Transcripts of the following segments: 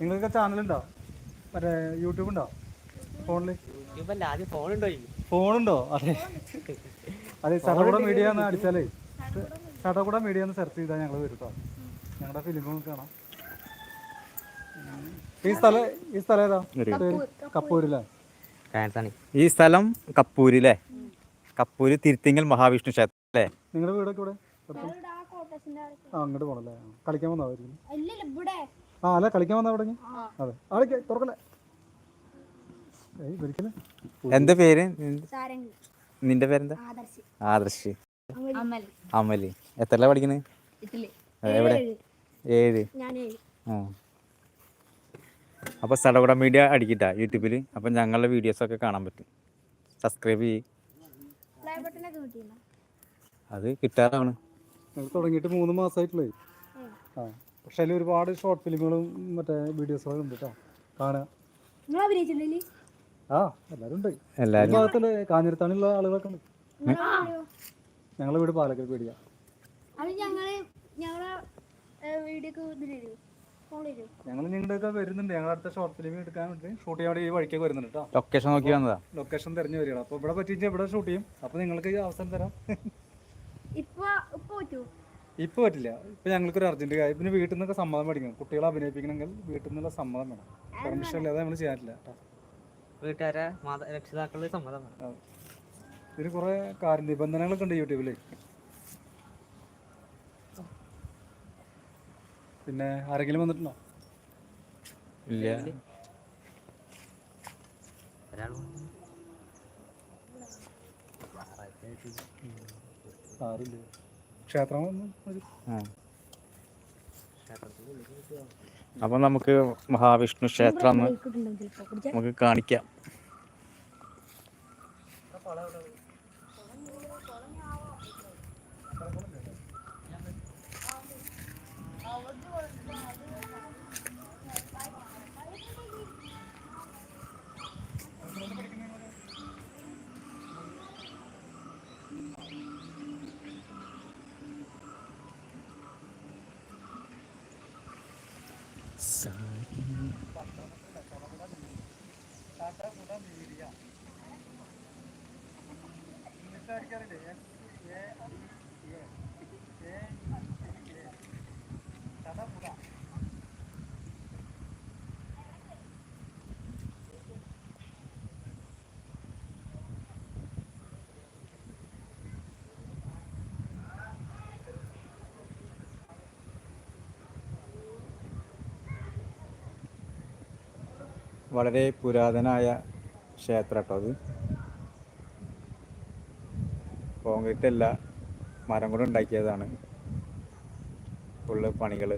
നിങ്ങൾക്ക് ഉണ്ടോ? മറ്റേ യൂട്യൂബ് ഉണ്ടോ? ഫോണിൽ? യൂട്യൂബല്ല ആദ്യം ഫോൺ ഉണ്ടോ ഫോണുണ്ടോ? അതെ. അതെ ചടകുട മീഡിയ എന്ന് അടിച്ചാലേ. ചടകുട മീഡിയ എന്ന് സെർച്ച് ചെയ്താൽ ഞങ്ങൾ വരും കേട്ടോ ഞങ്ങളുടെ ഫിലിം കാണാം. ഈ സ്ഥലം ഈ സ്ഥലം ഏതാ? കപ്പൂരിലെ ഈ സ്ഥലം കപ്പൂരിലെ. കപ്പൂര് തിരുത്തിങ്ങൽ മഹാവിഷ്ണു ക്ഷേത്രം അല്ലേ? നിങ്ങളുടെ വീടൊക്കെ ഇവിടെ ആ കോട്ടേഴ്സിന്റെ അടുത്ത്. ആ അങ്ങോട്ട് പോണല്ലേ? കളിക്കാൻ ഇവിടെ. ആ അല്ല കളിക്കാൻ വന്നാ തുടങ്ങി അതെ. ആളെ തുറക്കല്ലേ? ഏയ് എന്താ പേര്? സാരംഗ്. നിന്റെ പേരെന്താ? ആദർശ്. ആദർശ്. അമൽ അമൽ. എത്രല്ല പഠിക്കുന്നത് എവിടെ? ഏഴ്. ഞാൻ ആ. അപ്പോൾ സടകുട മീഡിയ അടിക്കിട്ടാ യൂട്യൂബിൽ അപ്പം ഞങ്ങളുടെ വീഡിയോസ് ഒക്കെ കാണാൻ പറ്റും. സബ്സ്ക്രൈബ് ചെയ്യും. അത് കിട്ടാറാണ്. തുടങ്ങിയിട്ട് മൂന്ന് മാസമായിട്ടുള്ളേ ആ. പക്ഷെ അതിൽ ഒരുപാട് ഷോർട്ട് ഫിലിമുകളും മറ്റേ വീഡിയോസുകളും ഉണ്ട് കേട്ടോ കാണുക. നിങ്ങൾ അഭിനയിച്ചിട്ടില്ലേ ആ എല്ലാവരും ഉണ്ട്. എല്ലാവരും ഭാഗത്തിൽ കാഞ്ഞിരത്താണിയുള്ള ആളുകളൊക്കെ ഉണ്ട്. ഞങ്ങളെ വീട് പാലക്കൽ പേടിയ. അത് ഞങ്ങൾ ഞങ്ങളെ വീഡിയോക്ക് ഞങ്ങൾ നിങ്ങളുടെയൊക്കെ വരുന്നുണ്ട്. ഞങ്ങൾ അടുത്ത ഷോർട്ട് ഫിലിം എടുക്കാൻ വേണ്ടി ഷൂട്ട് ചെയ്യാൻ വേണ്ടി ഈ വഴിക്കൊക്കെ വരുന്നുണ്ട് കേട്ടോ ലൊക്കേഷൻ നോക്കി വന്നതാ? ലൊക്കേഷൻ തിരഞ്ഞു വരികയാണ്. അപ്പോൾ ഇവിടെ പറ്റിയിട്ട് ഇവിടെ ഷൂട്ട് ചെയ്യും. അപ്പോൾ നിങ്ങൾക്ക് ഈ അവസരം തരാം. ഇപ്പൊ ഇപ്പൊ ഇപ്പോൾ പറ്റില്ല. ഇപ്പോൾ ഞങ്ങൾക്കൊരു അർജന്റ് കാര്യം പിന്നെ വീട്ടിൽ നിന്നൊക്കെ സമ്മതം മേടിക്കണം. കുട്ടികളെ അഭിനയിപ്പിക്കണമെങ്കിൽ വീട്ടിൽ നിന്നുള്ള സമ്മതം വേണം. പെർമിഷൻ ഇല്ലാതെ നമ്മൾ ചെയ്യാനില്ല കേട്ടോ. വീട്ടുകാരെ മാത രക്ഷിതാക്കളുടെ സമ്മതം വേണം. ഇതിന് കുറേ കാര്യ നിബന്ധനകളൊക്കെ ഉണ്ട് യൂട്യൂബിൽ പിന്നെ ആരെങ്കിലും വന്നിട്ടുണ്ടോ? ഇല്ല. ഒരാൾ ആരില്ല അപ്പൊ നമുക്ക് മഹാവിഷ്ണു ക്ഷേത്രം നമുക്ക് കിട്ടുന്നുണ്ടാവും ചിലപ്പോ കുടിച്ചാ വളരെ പുരാതനായ ക്ഷേത്രം കേട്ടോ അത്? കോൺക്രീറ്റ് അല്ല മരം കൊണ്ട് ഉണ്ടാക്കിയതാണ്. ഫുള്ള് പണികൾ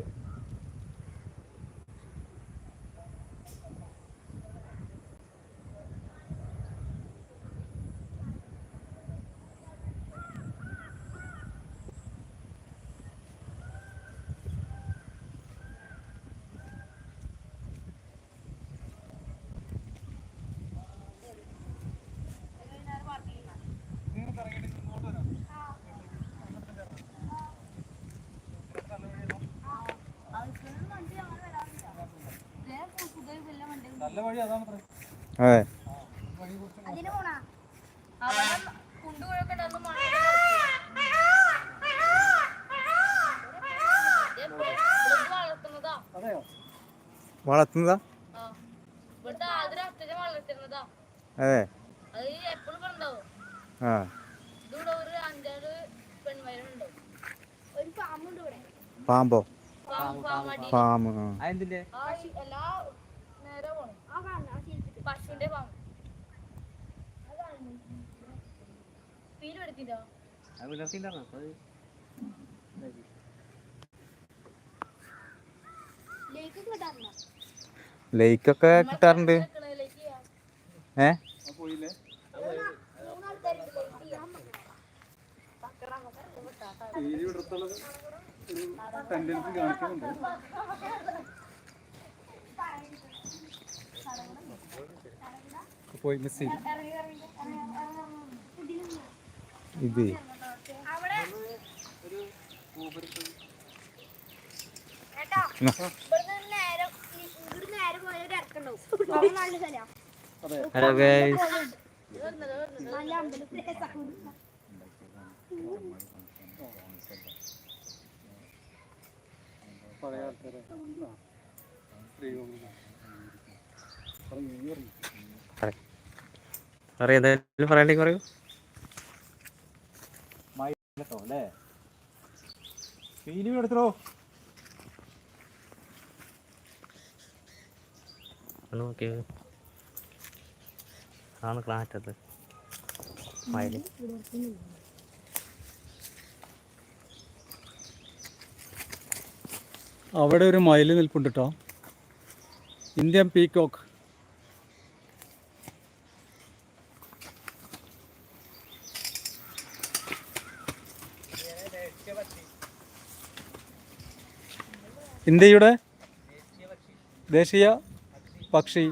നല്ല വഴി അതാണ് അത്രേ. അതെ. വളർത്തുന്നതാ? അതെ. ആ. പാമ്പോ? പാമ്പ് പാമ്പടി പാമ്പ്. ആ അതെന്തിന്റെ ആ ശി- എല്ലാ നേരെ പോണം ആ കാണുന്ന ആ ശീലത്തിൽ പശുവിന്റെ പാമ്പ്. പീൽ എടുത്തിട്ടോ ലേക്കൊക്കെ കിട്ടാറുണ്ട്. ഏ? ടെൻഡൻസി കാണിക്കുന്നുണ്ട്. പോയി മിസ് ചെയ്തു ഇത് ഹലോ ഗൈസ് പഴയ ആൾക്കാരെ പറഞ്ഞു പറയൂ എന്തായാലും പറയണ്ടെങ്കിൽ പറയൂ. കേട്ടോ അല്ലേ ഫീലിംഗ് എടുത്തോ? ഒന്ന് ആണ് ക്ലാറ്റത് മയിൽ അവിടെ ഒരു മയിൽ നിൽപ്പുണ്ട് കേട്ടോ ഇന്ത്യൻ പീകോക്ക് ഇന്ത്യയുടെ ദേശീയ പക്ഷി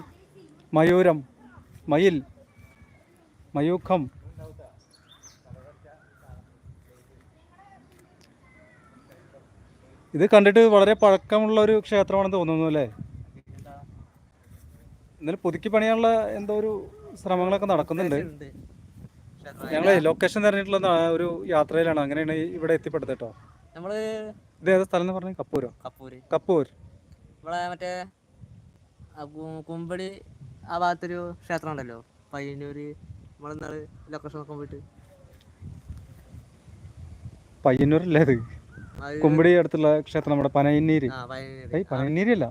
മയൂരം മയിൽ മയൂഖം. ഇത് കണ്ടിട്ട് വളരെ പഴക്കമുള്ള ഒരു ക്ഷേത്രമാണെന്ന് തോന്നുന്നു അല്ലേ? ഇന്നലെ പുതുക്കി പണിയാനുള്ള എന്തോ ഒരു ശ്രമങ്ങളൊക്കെ നടക്കുന്നുണ്ട്. ഞങ്ങളെ ലൊക്കേഷൻ തിരഞ്ഞിട്ടുള്ള ഒരു യാത്രയിലാണ്. അങ്ങനെയാണ് ഇവിടെ എത്തിപ്പെടുത്തേട്ടോ നമ്മൾ ഇത് ഏതാ സ്ഥലം പറഞ്ഞ പറഞ്ഞു? കപ്പൂരോ? കപ്പൂര്. കപ്പൂർ. നമ്മളെ മറ്റേ കുമ്പടി ആ ഭാഗത്തൊരു ക്ഷേത്രം ഉണ്ടല്ലോ പയ്യന്നൂര് നമ്മളെന്നാൾ ലൊക്കേഷൻ നോക്കാൻ പോയിട്ട്. പയ്യന്നൂരല്ലേ അത്? കുമ്പടി അടുത്തുള്ള ക്ഷേത്രം നമ്മുടെ പനയന്നീര്. പനയന്നീര്. അല്ല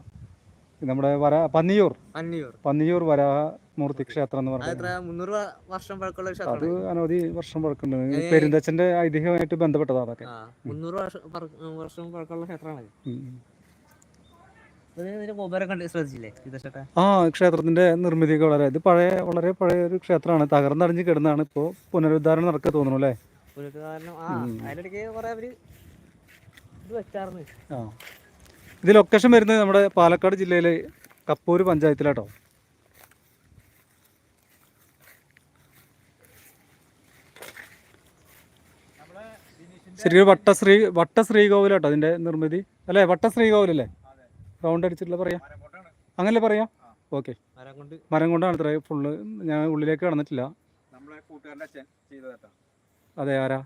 നമ്മുടെ വരാ പന്നിയൂർ. പന്നിയൂർ. പന്നിയൂർ വരാഹമൂർത്തി ക്ഷേത്രം എന്ന് അത് പറഞ്ഞത് വർഷം പഴക്കമുള്ള അത് അനവധി വർഷം പഴക്കമുണ്ട്. പെരുന്തച്ഛന്റെ ഐതിഹ്യമായിട്ട് ബന്ധപ്പെട്ടതാ അതൊക്കെ. ആ മുന്നൂറ് വർഷം പഴക്കമുള്ള ക്ഷേത്രമാണ് ആ ക്ഷേത്രത്തിന്റെ നിർമ്മിതിയൊക്കെ വളരെ ഇത് പഴയ വളരെ പഴയ ഒരു ക്ഷേത്രമാണ്. തകർന്നടിഞ്ഞ് കിടന്നാണ് ഇപ്പോ പുനരുദ്ധാരണം നടക്കുക തോന്നുന്നു അല്ലേ? ഇത് ലൊക്കേഷൻ വരുന്നത് നമ്മുടെ പാലക്കാട് ജില്ലയിലെ കപ്പൂര് പഞ്ചായത്തിലാട്ടോ. ശരിക്കും വട്ടശ്രീ വട്ടശ്രീകോവിലാട്ടോ അതിന്റെ നിർമ്മിതി. അല്ലേ? വട്ടശ്രീകോവിലല്ലേ? റൗണ്ട് അടിച്ചിട്ടുള്ള പറയാ. അങ്ങനല്ലേ പറയാ? ഓക്കെ മരം കൊണ്ട് മരം കൊണ്ടാണ് ഇത്ര ഫുള്ള് ഞാൻ ഉള്ളിലേക്ക് കടന്നിട്ടില്ല. നമ്മളെ കൂട്ടുകാരന്റെ അച്ഛൻ ചെയ്തതാട്ടാ അതെ ആരാ?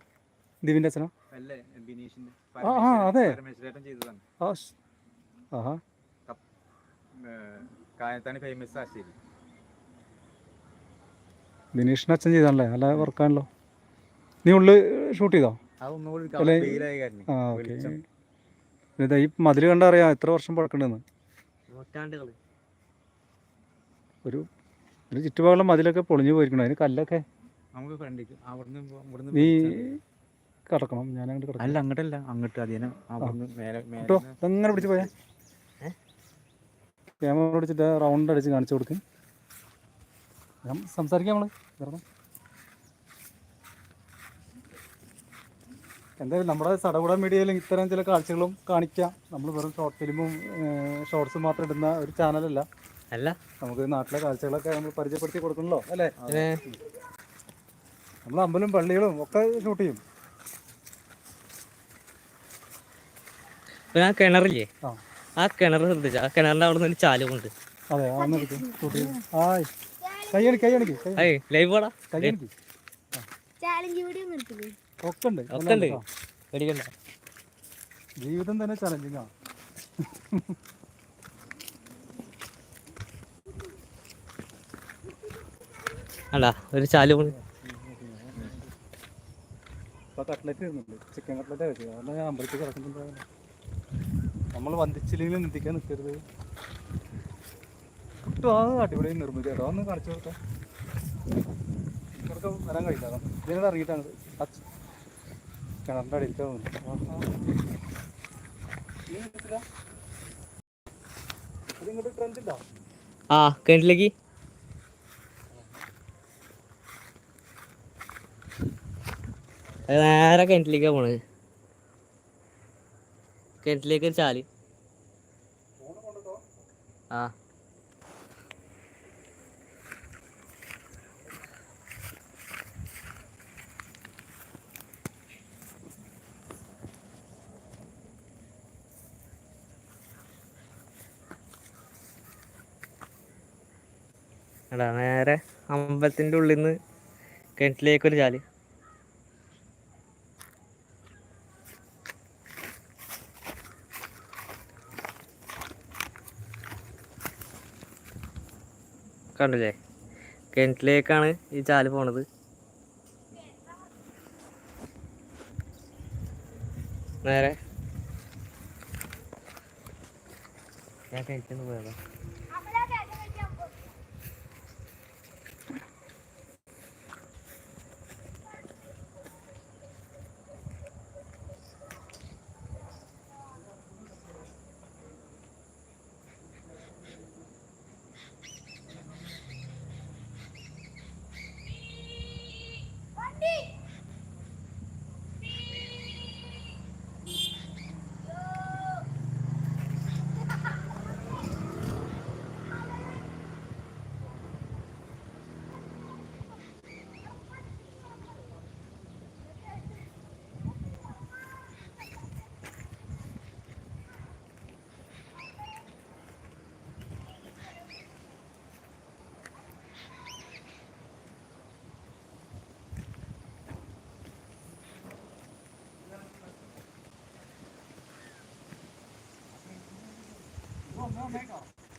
ദിവിന്റെ അച്ഛനോ? ആ, അതെ. ആഹാ. ഏഹ്, കായത്താണ് ഫേമസ് ആശേരി. ദിനേഷിന്റെ അച്ഛൻ ചെയ്താണല്ലേ? നല്ല വർക്കാണല്ലോ നീ ഉള്ളിൽ ഷൂട്ട് ചെയ്തോ? ആ ഓക്കെ. ഈ മതിൽ കണ്ടാ എത്ര വർഷം പഴക്കണ്ടെന്ന്. ഒരു ഒരു ചുറ്റുപാടുള്ള മതിലൊക്കെ പൊളിഞ്ഞു പോയിരിക്കണം. അതിന് കല്ലൊക്കെ നീ കടക്കണം. ഞാൻ അങ്ങോട്ട് കിടക്കാം. അല്ല അങ്ങോട്ടല്ല. അങ്ങോട്ട് അതിനെ കേട്ടോ മേലെ ഇതങ്ങനെ പിടിച്ച് പോയാ? ക്യാമറ പിടിച്ചിട്ട് റൗണ്ട് അടിച്ച് കാണിച്ചു കൊടുക്കും. ഞാൻ സംസാരിക്കാം നമ്മൾ. എന്തായാലും നമ്മുടെ സടകുട മീഡിയയിൽ ഇത്തരം ചില കാഴ്ചകളും കാണിക്കാം. നമ്മൾ വെറും ഷോർട്ട് ഫിലിമും ഷോർട്സും മാത്രം ഇടുന്ന ഒരു ചാനലല്ല അല്ല. നമുക്ക് നാട്ടിലെ കാഴ്ചകളൊക്കെ നമ്മൾ പരിചയപ്പെടുത്തി കൊടുക്കണല്ലോ അല്ലേ? നമ്മൾ അമ്പലും പള്ളികളും ഒക്കെ ഷൂട്ട് ചെയ്യും. ആ കിണറില്ലേ? ആ. കിണർ ശ്രദ്ധിച്ച ആ കിണറിന്റെ അവിടെ നിന്ന് ചാലുമുണ്ട് അതെ കൈ കൈയണി കൈയണിക്ക് ലൈവ് ചാലഞ്ച് വീഡിയോ നിർത്തില്ലേ ഒക്കെ ഉണ്ട്. ഒക്കെ ഉണ്ട് പേടിക്കണ്ട. ജീവിതം തന്നെ ചലഞ്ചിങ് ആ. അല്ല ഒരു ചാൽ കൊണ്ട് ഇപ്പൊ കട്ട്ലറ്റ് വരുന്നുണ്ട്. ചിക്കൻ കട്ട്ലറ്റ് വെച്ചത് കാരണം ഞാൻ അമ്പലത്തിൽ കിടക്കുന്നുണ്ട്? നമ്മൾ വന്ദിച്ചില്ലെങ്കിൽ നിന്ദിക്കാൻ നിൽക്കരുത് കിട്ടും ആ അടിപൊളി ഒന്ന് കാണിച്ചു കൊടുക്കാം ഇവർക്ക് വരാൻ കഴിയില്ല. അതാണ് ഇതിനോട് ഇറങ്ങിയിട്ടാണ് ഇത്. ആ ചി- കിണറിന്റെ അടിയിലേക്ക് വന്നത്. ആഹാ. നീ കണ്ടിട്ടില്ല? ഇതിങ്ങോട്ട് ട്രെൻഡ് ഉണ്ടോ ആ കിണറ്റിലേക്ക് നേരെ കിണറ്റിലേക്കാ പോണത് കിണറ്റിലേക്ക് ഒരു ചാൽ ആ എടാ നേരെ അമ്പലത്തിന്റെ ഉള്ളിൽ നിന്ന് കിണറ്റിലേക്കൊരു ചാൽ. കണ്ടില്ലേ? കിണറ്റിലേക്കാണ് ഈ ചാൽ പോണത്. നേരെ. ഞാൻ കിണറ്റിൽ നിന്ന് പോയതാ.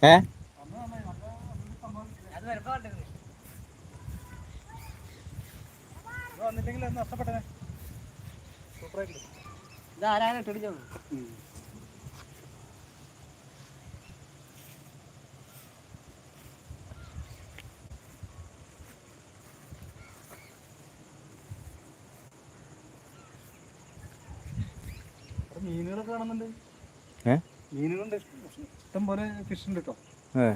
ഏ? മീനുകളൊക്കെ കാണുന്നുണ്ട്. ഏ? മീനുകളുണ്ട്. ഇഷ്ടം പോലെ ഫിഷ് ഉണ്ട് കേട്ടോ ഏ.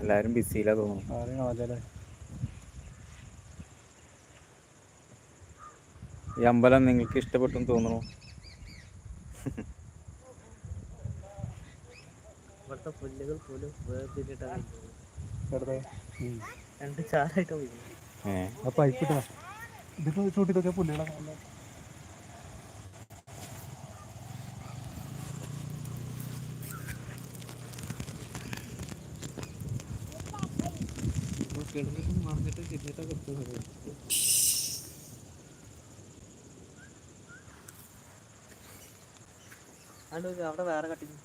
എല്ലാരും ബിസിയിലാ തോന്നുന്നു. ഈ അമ്പലം നിങ്ങൾക്ക് ഇഷ്ടപ്പെട്ടെന്ന് തോന്നുന്നു. ഇവിടുത്തെ പുല്ലുകൾ പോലും വേർതിരിട്ടാണ് രണ്ട് ചാറായിട്ട് പോയി പൈപ്പ് ഇട്ടാ ഇതിപ്പോ ചൂട്ടിട്ടൊക്കെ കിടന്നിട്ട് അതുകൊണ്ട് അവിടെ വേറെ കട്ടിങ്.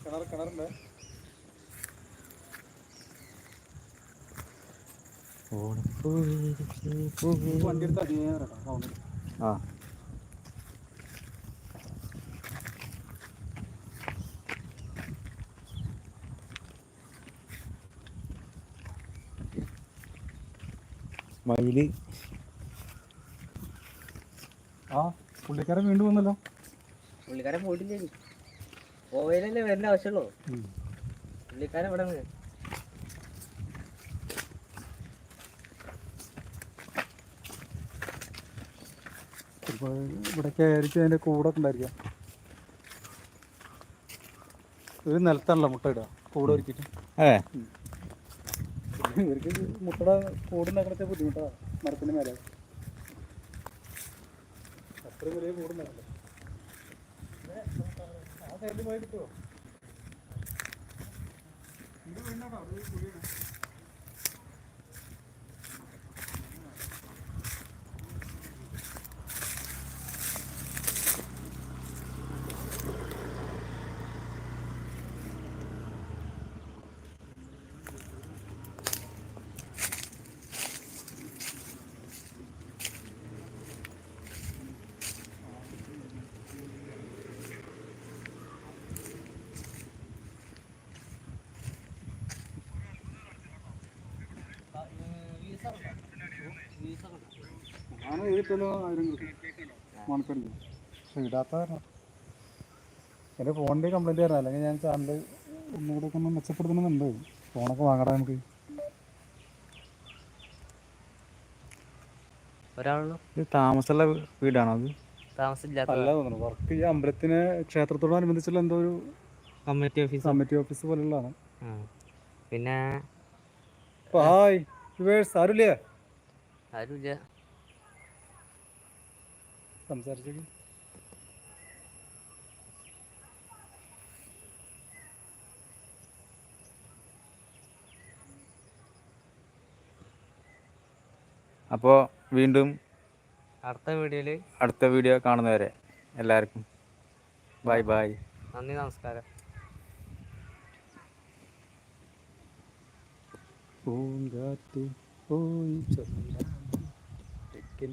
കിണർ കിണറുണ്ട് വണ്ടി എടുത്ത് അധികം കേട്ടോ സൗണ്ട്. ആ. മയിൽ. ആ പുള്ളിക്കാരൻ വീണ്ടും വന്നല്ലോ. പുള്ളിക്കാരൻ പോയിട്ടില്ലേ ഓയിലല്ലേ വരേണ്ട ആവശ്യമുള്ളൂ. പുള്ളിക്കാരൻ ഇവിടെ നിന്ന്? ചിലപ്പോ ഇവിടെ കയറിച്ച് അതിന്റെ കൂടെ ഒക്കെ ഉണ്ടായിരിക്കാം. ഒരു നിലത്താണല്ലോ മുട്ട ഇടുക. കൂടെ ഒരുക്കിട്ട് ഏ. ഇവർക്ക് മുട്ടയുടെ കൂടുണ്ടാക്കണത്തെ ബുദ്ധിമുട്ടാ മരത്തിന്റെ മേലെ. അത്രയും വലിയ കൂടുണ്ടാക്കല്ലോ പോയി കിട്ടുമോ ഇത് അത് എന്റെ ഫോണിന്റെ കംപ്ലൈന്റ് ആയിരുന്നു. അല്ലെങ്കിൽ ഞാൻ ചാനൽ ഒന്നുകൂടെ ഒക്കെ ഒന്ന് മെച്ചപ്പെടുത്തണമെന്നുണ്ട്. ഫോണൊക്കെ വാങ്ങടാ നമുക്ക്. താമസമുള്ള വീടാണോ അത്? അല്ല തോന്നുന്നു. വർക്ക് ഈ അമ്പലത്തിന് ക്ഷേത്രത്തോടനുബന്ധിച്ചുള്ള എന്തോ ഒരു കമ്മിറ്റി ഓഫീസ് കമ്മിറ്റി ഓഫീസ് പോലുള്ളതാണ്. പിന്നെ ഹായ് ആരുല്ലേ? ആരുമില്ല. സംസാരിച്ചേക്ക്. അപ്പോൾ വീണ്ടും അടുത്ത വീഡിയോയിൽ അടുത്ത വീഡിയോ കാണുന്നവരെ എല്ലാവർക്കും ബൈ ബൈ. നന്ദി നമസ്കാരം. പൂങ്കാറ്റ് പോയി ചൊല്ലാം തെക്കിൽ